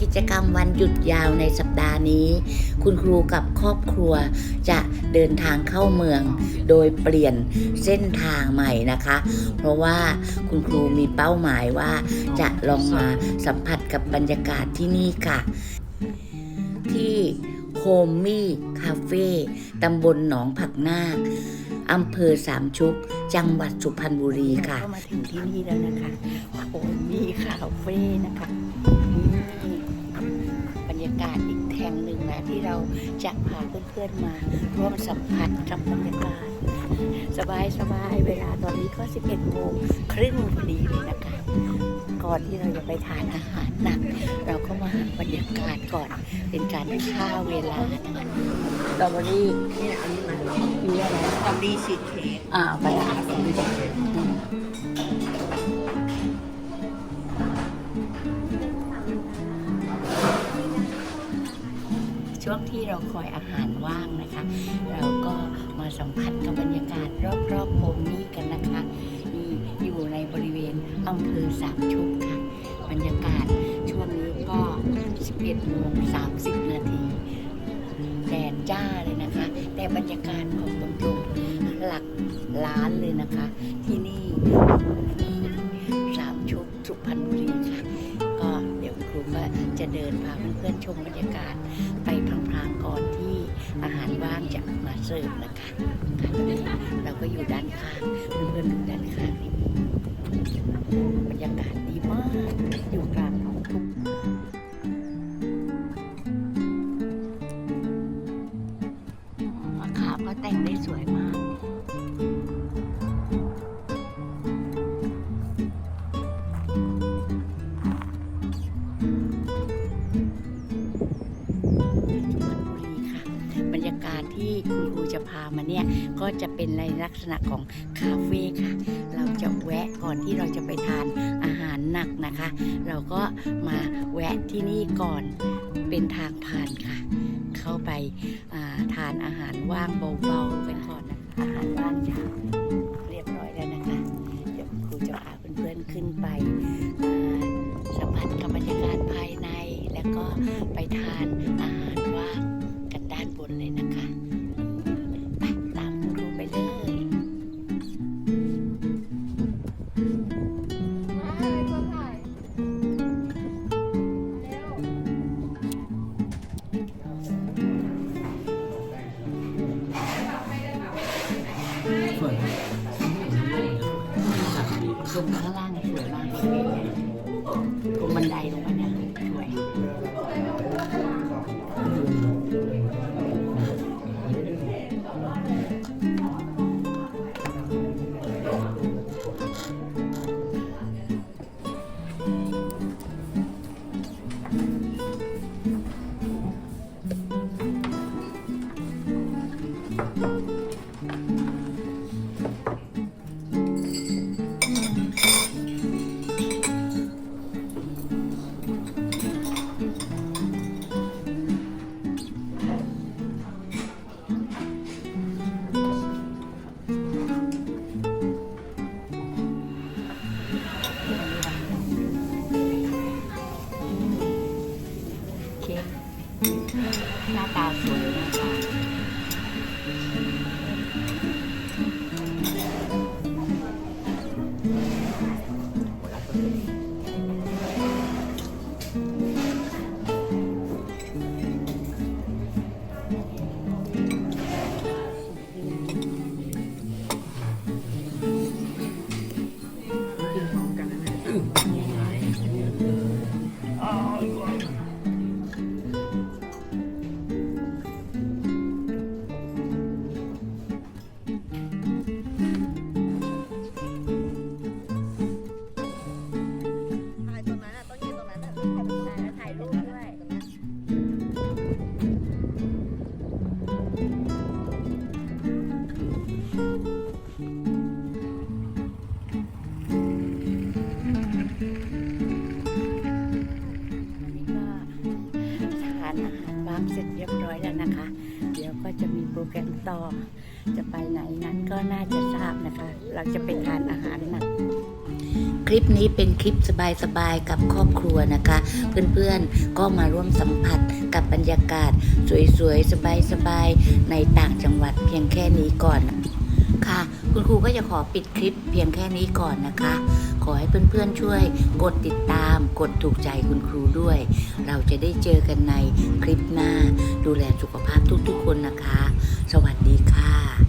กิจกรรมวันหยุดยาวในสัปดาห์นี้ คุณครูกับครอบครัวจะเดินทางเข้าเมือง โดยเปลี่ยนเส้นทางใหม่นะคะ เพราะว่าคุณครูมีเป้าหมายว่าจะลองมาสัมผัสกับบรรยากาศที่นี่ค่ะ ที่โฮมมี่คาเฟ่ตำบลหนองผักนาคอำเภอสามชุก จังหวัดสุพรรณบุรีค่ะก็มาถึงที่นี่แล้วนะคะโอ้มีคาเฟ่นะคะ เราจะพาเพื่อนๆมาร่วมสัมผัสกับบรรยากาศสบายสบายๆเวลาตอนนี้ก็ 11โมงครึ่งพอดีเลยนะคะ ก่อนที่เราจะไปทานอาหารหนัก เราก็มาหาบรรยากาศก่อน เป็นการฆ่าเวลานะคะสตรอเบอรี่นี่อันนี้มันมีอะไรสตรอเบอรี่ชีสเค้กอ่าไปอะ ช่วงที่เราคอยอาหารว่างนะคะ เราก็มาสัมผัสกับบรรยากาศรอบๆโฮมนี้กันนะคะนี่อยู่ในบริเวณอำเภอสามชุกค่ะ บรรยากาศช่วงนี้ก็ 11โมง30 นาทีแดดจ้าเลยนะคะ แต่บรรยากาศของตรงๆหลักล้านเลยนะคะ ที่นี่สามชุกสุพรรณบุรีค่ะ วครูก็จะเดินพาเพื่อนๆชมบรรยากาศ ไปพลางๆก่อนที่อาหารว่างจะมาเสิร์ฟนะคะค่ะตอนนี้เราก็อยู่ด้านข้างเพื่อนๆดูด้านข้างนี่บรรยากาศดีมากอยู่กลางท้องทุ่งมะขามก็แต่งได้สวยมาก ที่คุณครูจะพามาเนี่ย ก็จะเป็นในลักษณะของคาเฟ่ค่ะ เราจะแวะก่อนที่เราจะไปทานอาหารหนักนะคะ เราก็มาแวะที่นี่ก่อนเป็นทางผ่านค่ะ เข้าไปาทานอาหารว่างเบาๆกันก่อนนะคะอาหารว่างเช้าเรียบร้อยแล้วนะคะ เดี๋ยวครูจะพาเพื่อนๆขึ้นไปสัมผัสกับบรรยากาศภายใน แล้วก็ไปทานอาหารว่าง นเลยนะคะไปตามคุณครูไปเลยตรงข้างล่างสวยมากเลยตรงบันไดลงไป หน้าตาสวย Mm. เสร็จเรียบร้อยแล้วนะคะ เดี๋ยวก็จะมีโปรแกรมต่อ จะไปไหนนั้นก็น่าจะทราบนะคะ เราจะไปทานอาหารหนักคลิปนี้เป็นคลิปสบายๆกับครอบครัวนะคะ เพื่อนๆก็มาร่วมสัมผัสกับบรรยากาศ สวยๆ สบายๆ ในต่างจังหวัดเพียงแค่นี้ก่อนค่ะ คุณครูก็จะขอปิดคลิปเพียงแค่นี้ก่อนนะคะ ขอให้เพื่อนๆช่วย กดติดตาม กดถูกใจคุณครูด้วย เราจะได้เจอกันในคลิปหน้า ดูแลสุขภาพทุกๆคนนะคะ สวัสดีค่ะ